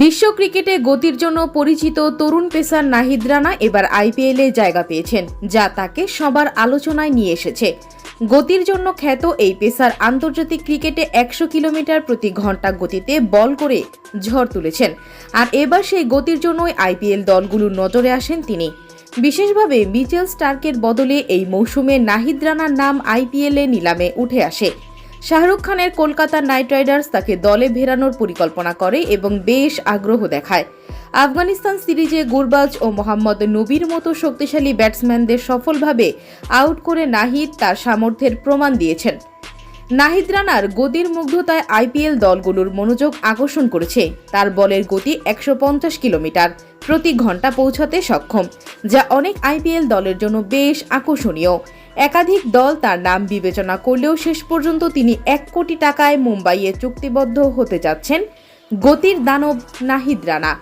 বিশ্ব ক্রিকেটে গতির জন্য পরিচিত তরুণ পেসার নাহিদ রানা এবার আইপিএলে জায়গা পেয়েছেন, যা তাকে সবার আলোচনায় নিয়ে এসেছে। গতির জন্য খ্যাত এই পেসার আন্তর্জাতিক ক্রিকেটে একশো কিলোমিটার প্রতি ঘণ্টা গতিতে বল করে ঝড় তুলেছেন। আর এবার সেই গতির জন্যই আইপিএল দলগুলোর নজরে আসেন তিনি। বিশেষভাবে মিচেল স্টার্কের বদলে এই মৌসুমে নাহিদ রানার নাম আইপিএলে নিলামে উঠে আসে। শাহরুখ খানের কলকাতা নাইট রাইডার্স তাকে দলে ভেরানোর পরিকল্পনা করে এবং বেশ আগ্রহ দেখায়। আফগানিস্তান সিরিজে গুরবাজ ও মোহাম্মদ নবীর মতো শক্তিশালী ব্যাটসম্যানদের সফলভাবে আউট করে নাহিদ তার সামর্থ্যের প্রমাণ দিয়েছেন। নাহিদ রানার গতির মুগ্ধতায় আইপিএল দলগুলোর মনোযোগ আকর্ষণ করেছে। তার বলের গতি একশো পঞ্চাশ কিলোমিটার। প্রতি ঘণ্টা পৌঁছাতে সক্ষম, যা অনেক আইপিএল দলের জন্য বেশ আকর্ষণীয়। একাধিক দল তার নাম বিবেচনা করলেও শেষ পর্যন্ত তিনি এক কোটি টাকায় মুম্বাইয়ে চুক্তিবদ্ধ হতে যাচ্ছেন গতির দানব নাহিদ রানা।